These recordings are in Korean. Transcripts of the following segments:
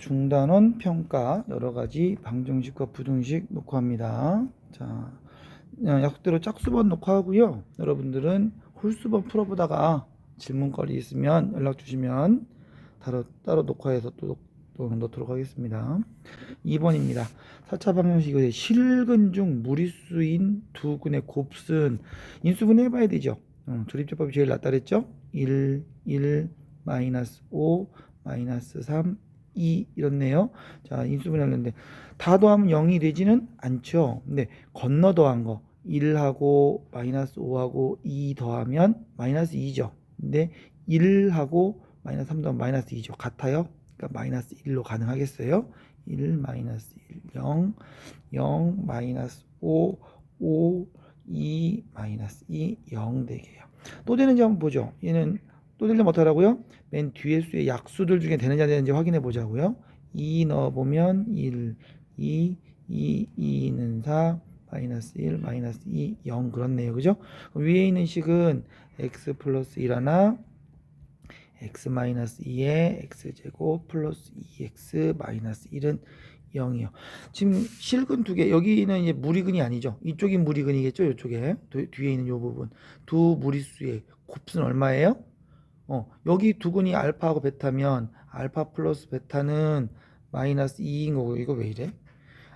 중단원 평가 여러 가지 방정식과 부등식 녹화합니다. 자, 어, 약속대로 짝수번 녹화하고요. 여러분들은 홀수번 풀어보다가 질문거리 있으면 연락 주시면 따로, 따로 녹화해서 또, 또 넣도록 하겠습니다. 2번입니다. 4차 방정식의 실근 중 무리수인 두 근의 곱순 인수분 해봐야 되죠. 어, 조립제법이 제일 낫다 그랬죠? 1, 1, 마이너스 5, 마이너스 3, 2 이렇네요. 자, 인수분해 하는데 다 더하면 0이 되지는 않죠. 근데 건너 더한 거 1하고 마이너스 5하고 2 더하면 마이너스 2죠. 근데 1하고 마이너스 3 더하면 마이너스 2죠. 같아요. 그러니까 마이너스 1로 가능하겠어요. 1 마이너스 1 0 0 마이너스 5 5 2 마이너스 2 0 되게요. 또 되는지 한번 보죠. 얘는 또 되려면 어떡하라고요? 맨 뒤에 수의 약수들 중에 안 되는지 확인해 보자고요. 2 넣어보면 1, 2, 2, 2는 4, 마이너스 1, 마이너스 2, 0 그렇네요. 그죠? 위에 있는 식은 x 플러스 1 하나, x 마이너스 2에 x제곱 플러스 2x 마이너스 1은 0이요. 지금 실근 두 개, 여기는 이제 무리근이 아니죠. 이쪽이 무리근이겠죠. 이쪽에. 두- 뒤에 있는 이 부분. 두 무리수의 곱수는 얼마예요? 어, 여기 두 근이 알파하고 베타면 알파 플러스 베타는 마이너스 2인 거고 이거 왜 이래?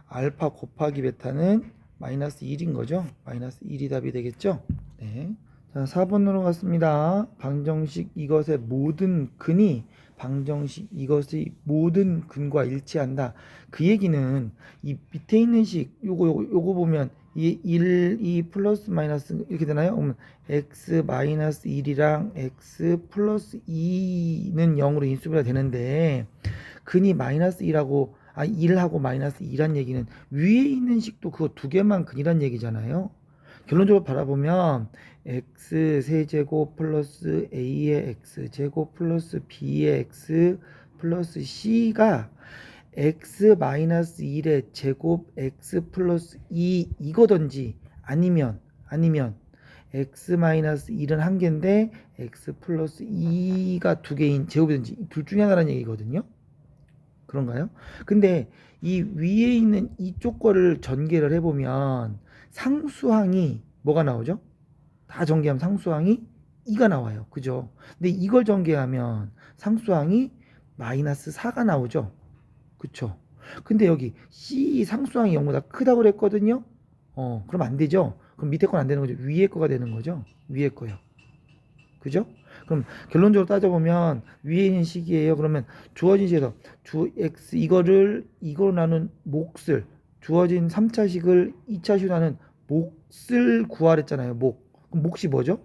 알파 곱하기 베타는 마이너스 1인 거죠? 마이너스 1이 답이 되겠죠? 네. 자, 4번으로 갔습니다. 방정식 이것의 모든 근이 방정식 이것의 모든 근과 일치한다. 그 얘기는 이 밑에 있는 식 요거 요거 요거 보면 이 1, 2 플러스 마이너스 이렇게 되나요? 그러면 x 마이너스 1이랑 x 플러스 2는 0으로 인수분해가 되는데 근이 마이너스 1하고 아 1하고 마이너스 2란 얘기는 위에 있는 식도 그거 두 개만 근이란 얘기잖아요. 결론적으로 바라보면 x 세제곱 플러스 a의 x 제곱 플러스 b의 x 플러스 c가 x 마이너스 1의 제곱 x 플러스 2 이거든지 아니면 아니면 x 마이너스 1은 한 개인데 x 플러스 2가 두 개인 제곱이든지 둘 중에 하나라는 얘기거든요. 그런가요? 근데 이 위에 있는 이쪽 거를 전개를 해보면 상수항이 뭐가 나오죠? 다 전개하면 상수항이 2가 나와요. 그죠? 근데 이걸 전개하면 상수항이 마이너스 4가 나오죠. 그쵸? 근데 여기 C 상수항이 0보다 크다고 그랬거든요. 어, 그럼 안 되죠. 그럼 밑에 건 안 되는 거죠. 위에 거가 되는 거죠. 위에 거요. 그죠? 그럼 결론적으로 따져보면 위에 있는 식이에요. 그러면 주어진 식에서 주 x 이거를 이거로 나눈 몫을 주어진 3차식을 2차식으로 나눈 몫을 구하랬잖아요. 몫. 그럼 몫이 뭐죠?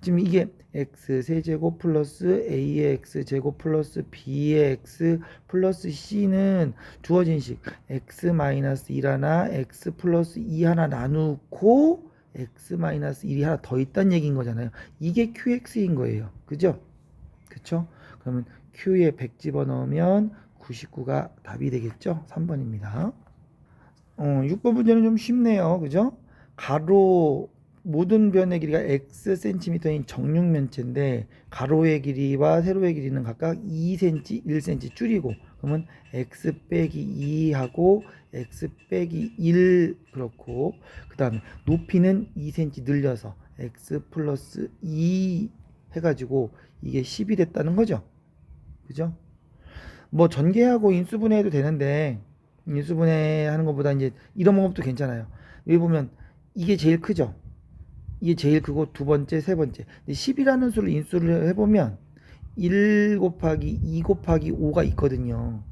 지금 이게 x 세제곱 플러스 a의 x 제곱 플러스 b의 x 플러스 c는 주어진 식 x 마이너스 1 하나 x 플러스 2 하나 나누고 x 마이너스 1이 하나 더 있다는 얘기인 거잖아요. 이게 qx인 거예요. 그죠? 그쵸? 그러면 q에 100 집어넣으면 99가 답이 되겠죠? 3번입니다. 어, 6번 문제는 좀 쉽네요. 그죠? 가로 모든 변의 길이가 x 센티미터인 정육면체인데 가로의 길이와 세로의 길이는 각각 2cm, 1cm 줄이고 그러면 x 빼기 2하고 x 빼기 1 그렇고 그 다음에 높이는 2cm 늘려서 x 플러스 2 해가지고 이게 10이 됐다는 거죠. 그죠? 뭐 전개하고 인수분해해도 되는데 인수분해 하는 것보다 이제 이런 방법도 괜찮아요. 여기 보면 이게 제일 크죠. 이게 제일 크고 두 번째, 세 번째. 10이라는 수를 인수를 해보면 1 곱하기 2 곱하기 5가 있거든요.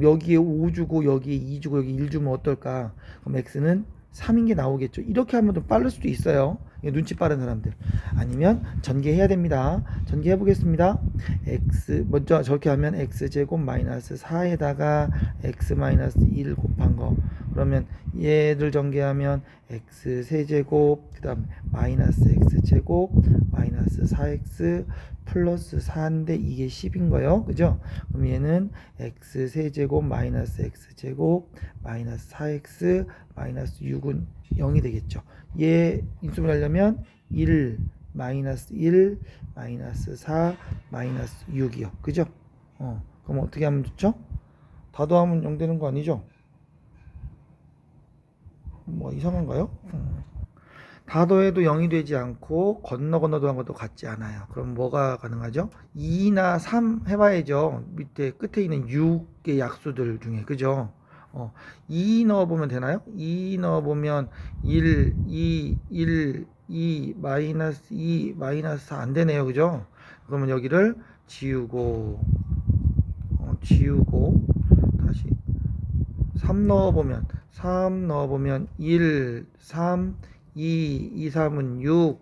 여기에 5 주고 여기에 2 주고 여기 1 주면 어떨까? 그럼 x는 3인 게 나오겠죠. 이렇게 하면 좀 빠를 수도 있어요. 눈치 빠른 사람들. 아니면 전개해야 됩니다. 전개해 보겠습니다. x 먼저 저렇게 하면 x 제곱 마이너스 4에다가 x 마이너스 1 곱한 거. 그러면 얘를 전개하면 x 세제곱 그 다음 마이너스 x 제곱 마이너스 4x 플러스 4인데 이게 10인 거예요. 그죠? 그럼 얘는 x 세제곱 마이너스 x 제곱 마이너스 4x 마이너스 6은 0이 되겠죠. 얘 인수분해 하려면 1 마이너스 1 마이너스 4 마이너스 6이요. 그죠? 어. 그럼 어떻게 하면 좋죠? 다 더하면 0 되는 거 아니죠? 뭐 이상한가요? 음. 다 더해도 0이 되지 않고 건너 건너 더한 것도 같지 않아요. 그럼 뭐가 가능하죠? 2나 3 해봐야죠. 밑에 끝에 있는 6의 약수들 중에 그죠? 어, 2 넣어보면 되나요? 2 넣어보면 1, 2, 1, 2, 마이너스 2, 마이너스 4 안 되네요. 그죠? 그러면 여기를 지우고, 어, 지우고, 3 넣어보면, 3 넣어보면 1, 3, 2, 2, 3은 6,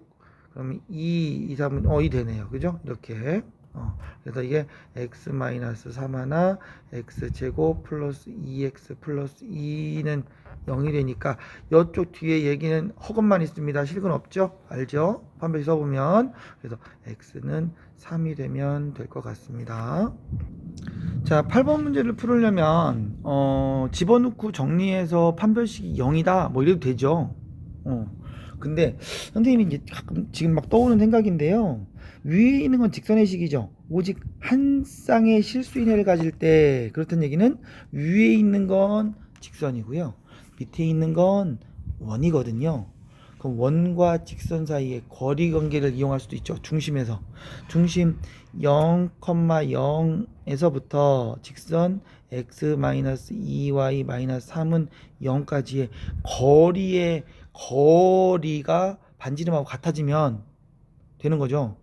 그러면 2, 2, 3은, 어, 이 되네요. 그죠? 이렇게. 어, 그래서 이게 x 마이너스 3 하나, x 제곱 플러스 2x 플러스 2는 0이 되니까 이쪽 뒤에 얘기는 허것만 있습니다. 실근 없죠? 알죠? 판별식 써보면 그래서 x는 3이 되면 될 것 같습니다. 자, 8번 문제를 풀으려면 어, 집어넣고 정리해서 판별식이 0이다 뭐 이래도 되죠. 어. 근데 선생님이 이제 가끔 지금 막 떠오르는 생각인데요. 위에 있는 건 직선의 식이죠. 오직 한 쌍의 실수인해를 가질 때 그렇다는 얘기는 위에 있는 건 직선이고요. 밑에 있는 건 원이거든요. 그럼 원과 직선 사이의 거리 관계를 이용할 수도 있죠. 중심에서. 중심 0,0에서부터 직선 x-2y 3은 0까지의 거리의 거리가 반지름하고 같아지면 되는 거죠.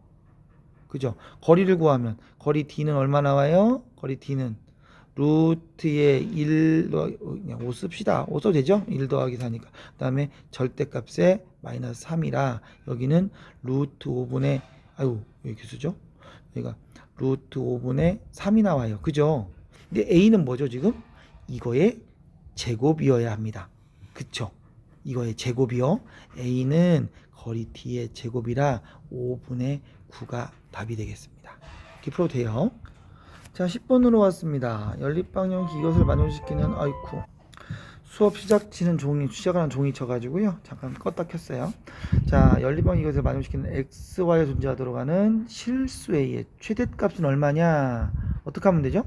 그죠? 거리를 구하면 거리 d는 얼마 나와요? 거리 d는 루트의 1 더하기 그냥 5 씁시다. 5 써도 되죠? 1 더하기 4니까. 그 다음에 절대값에 마이너스 3이라 여기는 루트 5분의 아유 왜 이렇게 쓰죠? 여기가 루트 5분의 3이 나와요. 그죠? 근데 a는 뭐죠 지금? 이거의 제곱이어야 합니다. 그쵸? 이거의 제곱이요. a는 거리 d의 제곱이라 5분의 9가 답이 되겠습니다. 이렇게 풀어도 돼요. 자, 10번으로 왔습니다. 연립방정 기것을 만족시키는 아이쿠. 수업 시작치는 종이, 시작하는 종이 쳐가지고요. 잠깐 껐다 켰어요. 자, 연립방 이것을 만족시키는 xy에 존재하도록 하는 실수의 최대값은 얼마냐? 어떻게 하면 되죠?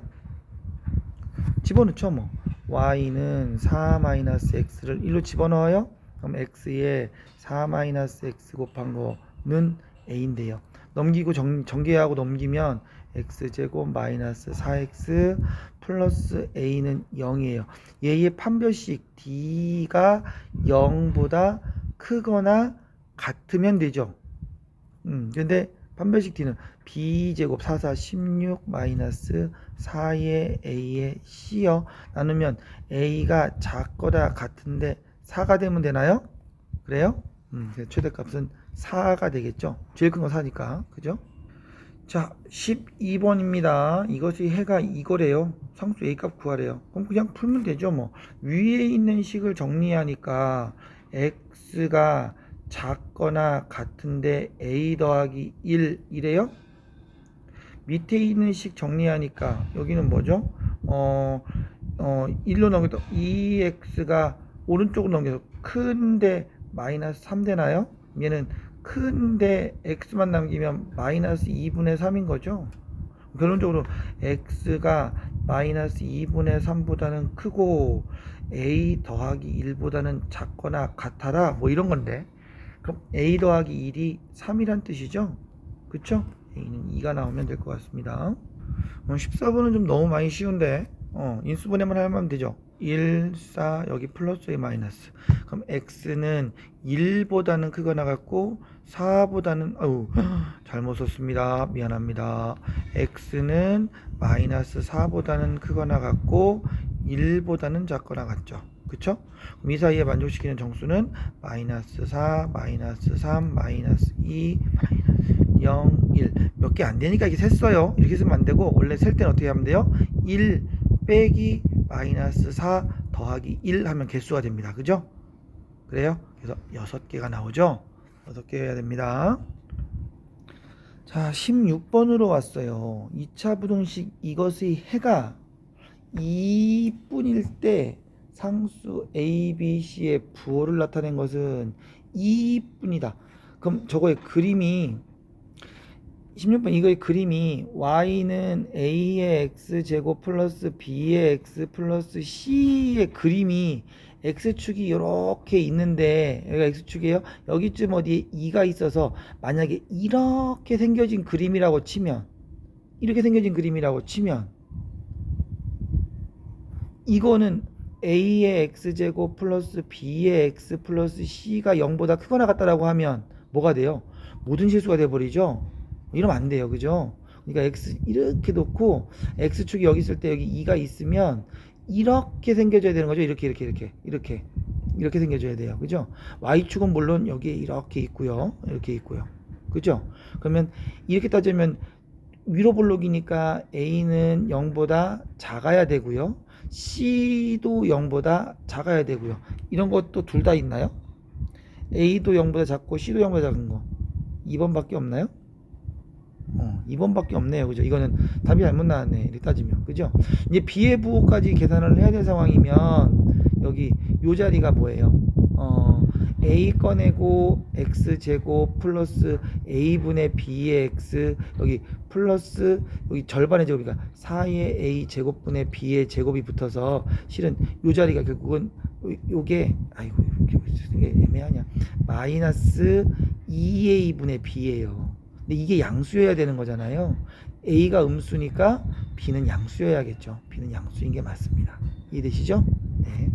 집어넣죠, 뭐. y는 4-x를 1로 집어넣어요. 그럼 x에 4-x 곱한 거는 a인데요. 넘기고 정, 전개하고 넘기면 x제곱 마이너스 4x 플러스 a는 0이에요. 얘의 판별식 d가 0보다 크거나 같으면 되죠. 음, 근데 판별식 d는 b제곱 4, 4, 16 마이너스 4의 a의 c요. 나누면 a가 작거나 같은데 4가 되면 되나요? 그래요? 음, 최대값은 4가 되겠죠. 제일 큰 거 4니까. 그죠? 자, 12번입니다. 이것이 해가 이거래요. 상수 A값 구하래요. 그럼 그냥 풀면 되죠, 뭐. 위에 있는 식을 정리하니까 X가 작거나 같은데 A 더하기 1 이래요? 밑에 있는 식 정리하니까 여기는 뭐죠? 어, 어, 1로 넘겨서 2X가 오른쪽으로 넘겨서 큰데 마이너스 3 되나요? 얘는 큰데 x만 남기면 마이너스 2분의 3인 거죠. 결론적으로 x가 마이너스 2분의 3보다는 크고 a 더하기 1보다는 작거나 같아라 뭐 이런 건데 그럼 a 더하기 1이 3이란 뜻이죠. 그쵸? a는 2가 나오면 될 것 같습니다. 14번은 좀 너무 많이 쉬운데 어, 인수분해만 하면 되죠. 1, 4 여기 플러스 에 마이너스 그럼 x는 1보다는 크거나 같고 4보다는 아우 잘못 썼습니다 미안합니다 x는 마이너스 4보다는 크거나 같고 1보다는 작거나 같죠 그쵸? 그럼 이 사이에 만족시키는 정수는 마이너스 4 마이너스 3 마이너스 2 마이너스 0 1 몇 개 안 되니까 이렇게 셌어요 이렇게 쓰면 안 되고 원래 셀 때는 어떻게 하면 돼요? 1 빼기 마이너스 4 더하기 1 하면 개수가 됩니다. 그죠? 그래요? 그래서 6개가 나오죠? 6개 해야 됩니다. 자, 16번으로 왔어요. 2차 부등식 이것의 해가 2뿐일 때 상수 A, B, C의 부호를 나타낸 것은 2뿐이다. 그럼 저거의 그림이 16번 이거의 그림이 y는 a의 x 제곱 플러스 b의 x 플러스 c의 그림이 x축이 이렇게 있는데 여기가 x축이에요. 여기쯤 어디에 2가 있어서 만약에 이렇게 생겨진 그림이라고 치면 이렇게 생겨진 그림이라고 치면 이거는 a의 x제곱 플러스 b의 x 플러스 c가 0보다 크거나 같다라고 하면 뭐가 돼요? 모든 실수가 돼 버리죠? 이러면 안 돼요. 그죠? 그러니까 x 이렇게 놓고 x축이 여기 있을 때 여기 2가 있으면 이렇게 생겨져야 되는 거죠. 이렇게 이렇게 이렇게 이렇게 이렇게 생겨져야 돼요. 그죠? y축은 물론 여기에 이렇게 있고요. 이렇게 있고요. 그죠? 그러면 이렇게 따지면 위로 볼록이니까 a는 0보다 작아야 되고요. c도 0보다 작아야 되고요. 이런 것도 둘 다 있나요? a도 0보다 작고 c도 0보다 작은 거. 2번밖에 없나요? 어, 2번밖에 없네요. 그죠? 이거는 답이 잘못 나왔네. 이렇게 따지면. 그죠? 이제 B의 부호까지 계산을 해야 될 상황이면 여기 요 자리가 뭐예요? 어, A 꺼내고 X제곱 플러스 A분의 B의 X 여기 플러스 여기 절반의 제곱이니까 4의 A 제곱분의 B의 제곱이 붙어서 실은 요 자리가 결국은 요- 요게 아이고 이게 애매하냐 마이너스 2A분의 B예요. 근데 이게 양수여야 되는 거잖아요. A가 음수니까 B는 양수여야겠죠. B는 양수인 게 맞습니다. 이해되시죠? 네.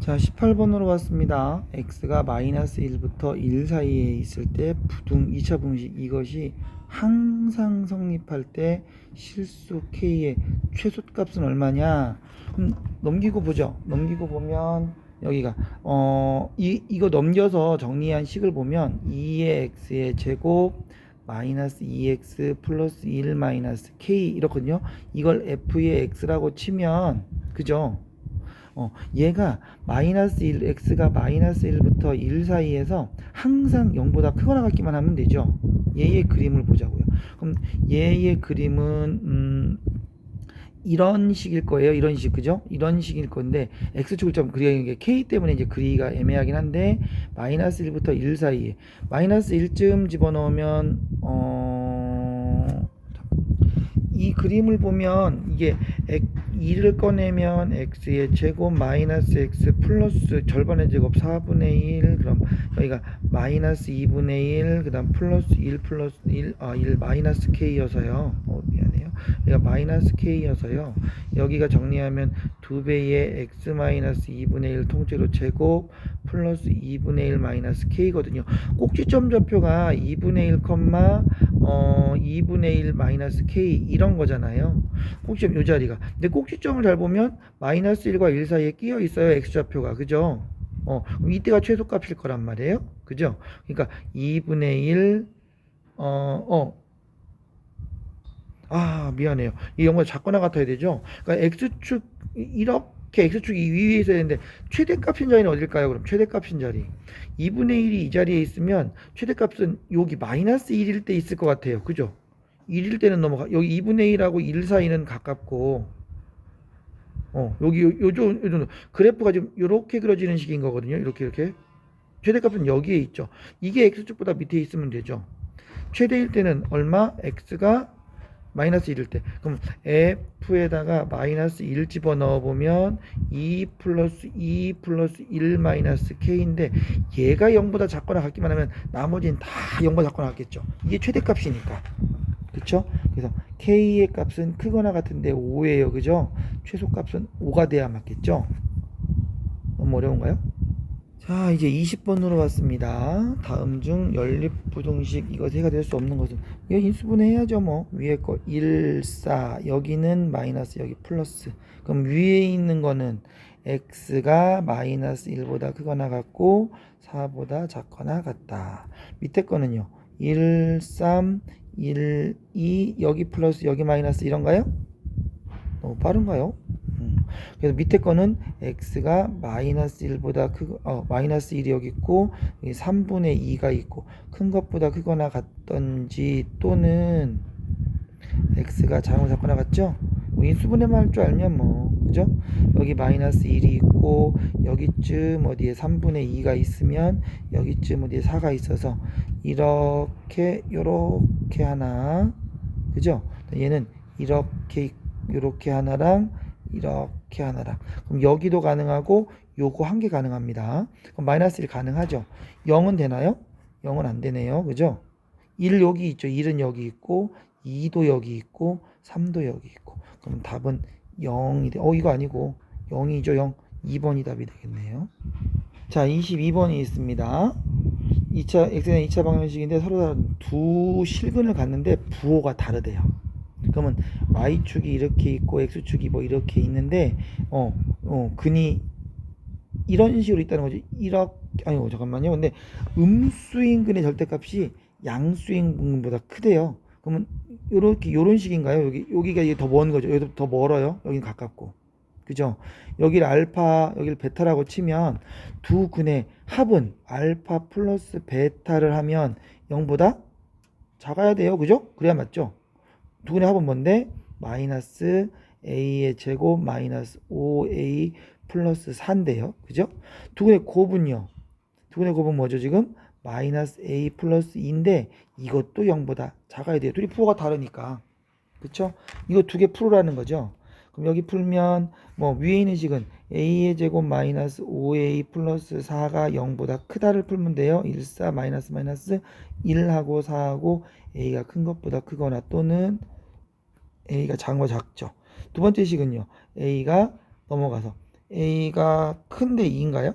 자, 18번으로 왔습니다. x가 마이너스 1부터 1 사이에 있을 때 부등 2차 분식 이것이 항상 성립할 때 실수 k의 최소값은 얼마냐? 그럼 넘기고 보죠. 넘기고 보면 여기가 어, 이 이거 넘겨서 정리한 식을 보면 2의 x의 제곱 마이너스 2x 플러스 1 마이너스 k 이렇거든요. 이걸 f의 x라고 치면 그죠? 어, 얘가 마이너스 1, x가 마이너스 1부터 1 사이에서 항상 0보다 크거나 같기만 하면 되죠. 얘의 그림을 보자고요. 그럼 얘의 그림은 음, 이런 식일 거예요. 이런 식, 그죠? 이런 식일 건데 x축을 좀 그리는 게 k 때문에 이제 그리기가 애매하긴 한데 마이너스 1부터 1 사이에 마이너스 1쯤 집어넣으면 어... 이 그림을 보면 이게 2를 꺼내면 x의 제곱 마이너스 x 플러스 절반의 제곱 4분의 1 그럼 여기가 마이너스 2분의 1 그 다음 플러스 1 플러스 1 아, 1 마이너스 k여서요. 어, 미안해 요. 여기가 마이너스 k여서요. 여기가 정리하면 2배의 x 마이너스 2분의 1 통째로 제곱 플러스 2분의 1 마이너스 k거든요. 꼭지점 좌표가 2분의 1 컴마 어 2분의 1 마이너스 k 이런 거잖아요. 꼭지점 요 자리가. 근데 꼭지점을 잘 보면 마이너스 1과 1 사이에 끼어 있어요. x 좌표가. 그죠? 어, 이때가 최소값일 거란 말이에요. 그죠? 그러니까 2분의 1 어, 어. 아, 미안해요. 이 영어가 작거나 같아야 되죠? 그러니까 x축 이렇게 x축이 위에 있어야 되는데 최대값인 자리는 어딜까요? 그럼 최대값인 자리. 2분의 1이 이 자리에 있으면 최대값은 여기 마이너스 1일 때 있을 것 같아요. 그죠? 1일 때는 넘어가. 여기 2분의 1하고 1 사이는 가깝고 어, 여기 요, 요, 그래프가 좀 이렇게 그려지는 식인 거거든요. 이렇게 이렇게. 최대값은 여기에 있죠. 이게 x축보다 밑에 있으면 되죠. 최대일 때는 얼마? x가 마이너스 1일 때. 그럼 f에다가 마이너스 1 집어넣어 보면 2 플러스 2 플러스 1 마이너스 k인데 얘가 0보다 작거나 같기만 하면 나머지는 다 0보다 작거나 같겠죠. 이게 최대값이니까. 그쵸? 그래서 k의 값은 크거나 같은데 5예요. 그죠? 최소값은 5가 돼야 맞겠죠? 너무 어려운가요? 자, 이제 20번으로 왔습니다. 다음 중 연립부등식 이거 해가 될 수 없는 것은 이거 인수분해 해야죠, 뭐. 위에 거 1, 4, 여기는 마이너스, 여기 플러스. 그럼 위에 있는 거는 x가 마이너스 1보다 크거나 같고 4보다 작거나 같다. 밑에 거는요. 1, 3, 1, 2, 여기 플러스, 여기 마이너스 이런가요? 너무 빠른가요? 음. 그래서 밑에 거는 x가 마이너스 1보다 크, 어, 마이너스 1이 여기 있고 여기 3분의 2가 있고 큰 것보다 크거나 같던지 또는 x가 작은 작거나 같죠? 뭐 인수분해만 할줄 알면 뭐 그죠? 여기 마이너스 1이 있고 여기쯤 어디에 3분의 2가 있으면 여기쯤 어디에 4가 있어서 이렇게 요렇게 하나 그죠? 얘는 이렇게 요렇게 하나랑 이렇게 하나랑 그럼 여기도 가능하고 요거 한 개 가능합니다. 그럼 마이너스 1 가능하죠? 0은 되나요? 0은 안 되네요. 그죠? 1 여기 있죠. 1은 여기 있고 2도 여기 있고 3도 여기 있고 그럼 답은 0이 돼. 어 이거 아니고 0이죠. 0. 2번이 답이 되겠네요. 자, 22번이 있습니다. 2차 엑스는 2차 방정식인데 서로 다른 두 실근을 갖는데 부호가 다르대요. 그러면 y축이 이렇게 있고 x축이 뭐 이렇게 있는데 어, 어, 근이 이런 식으로 있다는 거지. 이렇게 아니고 잠깐만요. 근데 음수인근의 절대값이 양수인근보다 크대요. 그러면 요렇게 요런 식인가요? 여기 여기가 이게 더 먼 거죠. 여기도 더 멀어요. 여긴 가깝고. 그죠? 여기를 알파, 여기를 베타라고 치면 두 근의 합은 알파 플러스 베타를 하면 0보다 작아야 돼요. 그죠? 그래야 맞죠? 두 근의 합은 뭔데? 마이너스 a의 제곱 마이너스 5a 플러스 4인데요. 그죠? 두 근의 곱은요. 두 근의 곱은 뭐죠, 지금? 마이너스 a 플러스 2인데 이것도 0보다 작아야 돼요. 둘이 부호가 다르니까. 그쵸? 이거 두 개 풀으라는 거죠. 그럼 여기 풀면 뭐 위에 있는 식은 a의 제곱 마이너스 5a 플러스 4가 0보다 크다를 풀면 돼요. 1, 4 마이너스 마이너스 1하고 4하고 a가 큰 것보다 크거나 또는 a가 작은 거 작죠. 두 번째 식은요. a가 넘어가서 a가 큰데 2인가요?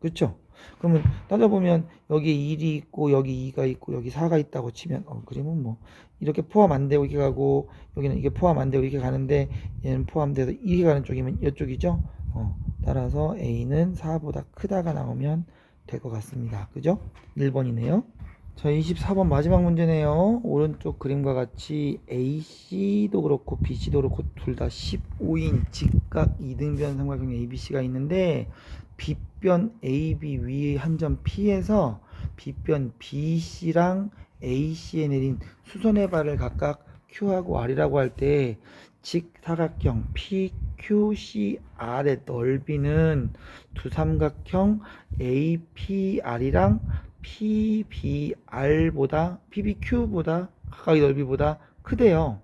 그렇죠? 그러면 따져보면 여기에 1이 있고 여기 2가 있고 여기 4가 있다고 치면 어 그러면 뭐 이렇게 포함 안 되고 이렇게 가고 여기는 이게 포함 안 되고 이렇게 가는데 얘는 포함돼서 이렇게 가는 쪽이면 이쪽이죠 어 따라서 A는 4보다 크다가 나오면 될 것 같습니다 그죠 1번이네요 자 24번 마지막 문제네요. 오른쪽 그림과 같이 AC도 그렇고 BC도 그렇고 둘 다 15인 직각 이등변 삼각형 ABC가 있는데 빗변 AB 위에 한 점 P에서 빗변 BC랑 AC에 내린 수선의 발을 각각 Q하고 R이라고 할 때 직사각형 PQCR의 넓이는 두 삼각형 APR이랑 PBR보다 PBQ보다 각각의 넓이보다 크대요.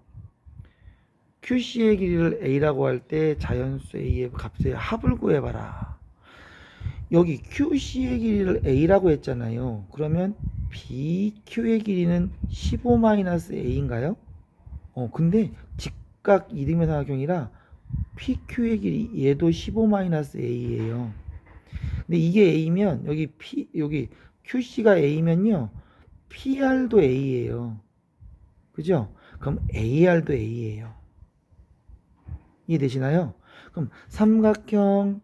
QC의 길이를 A라고 할 때 자연수 A의 값의 합을 구해봐라. 여기 QC의 길이를 A라고 했잖아요. 그러면 BQ의 길이는 15-A인가요? 어, 근데 직각 이등변 삼각형이라 PQ의 길이 얘도 15-A예요. 근데 이게 A면 여기 P 여기 QC가 A면요. PR도 A예요. 그죠? 그럼 AR도 A예요. 이해되시나요? 그럼 삼각형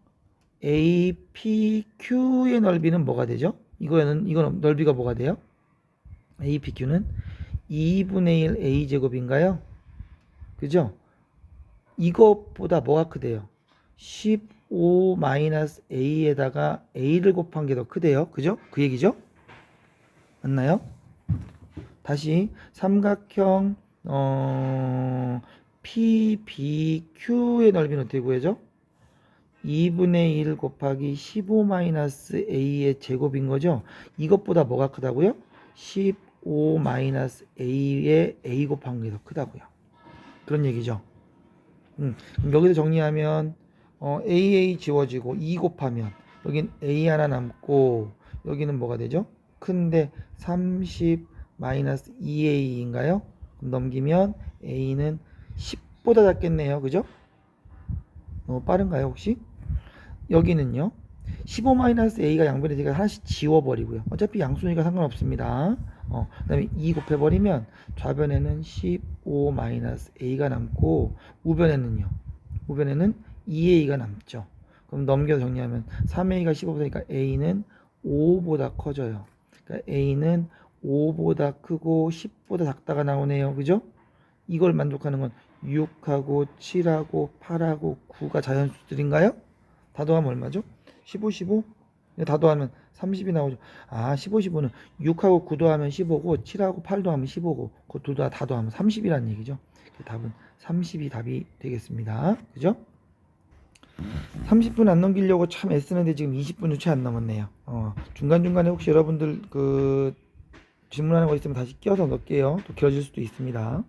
APQ의 넓이는 뭐가 되죠? 이거는 이건 넓이가 뭐가 돼요? APQ는 2분의 1 A 제곱인가요? 그죠? 이것보다 뭐가 크대요? 5-a에다가 a를 곱한 게 더 크대요. 그죠? 그 얘기죠? 맞나요? 다시 삼각형 어, PBQ의 넓이는 어떻게 구해죠? 2분의 1 곱하기 15-a의 제곱인 거죠? 이것보다 뭐가 크다고요? 15-a의 a 곱한 게 더 크다고요. 그런 얘기죠. 음, 여기서 정리하면 어, aa 지워지고 2 곱하면 여긴 a 하나 남고 여기는 뭐가 되죠? 큰데 30 마이너스 2a인가요? 넘기면 a는 10보다 작겠네요. 그죠? 너무 빠른가요 혹시? 여기는요 15-a가 양변에 제가 하나씩 지워버리고요 어차피 양수니까 상관없습니다 어, 그 다음에 2 곱해버리면 좌변에는 15-a가 남고 우변에는요 우변에는 2a가 남죠 그럼 넘겨서 정리하면 3a가 15보다니까 a는 5보다 커져요 그러니까 a는 5보다 크고 10보다 작다가 나오네요 그죠? 이걸 만족하는 건 6하고 7하고 8하고 9가 자연수들인가요? 다 더하면 얼마죠? 15, 15, 다 더하면 30이 나오죠. 아, 15, 15는 6하고 9 더하면 15고 7하고 8 더하면 15고 그둘다 다 더하면 30이라는 얘기죠. 그 답은 30이 답이 되겠습니다. 그죠? 30분 안 넘기려고 참 애쓰는데 지금 20분도 채 안 남았네요. 어, 중간중간에 혹시 여러분들 그 질문하는 거 있으면 다시 끼워서 넣을게요. 또 길어질 수도 있습니다.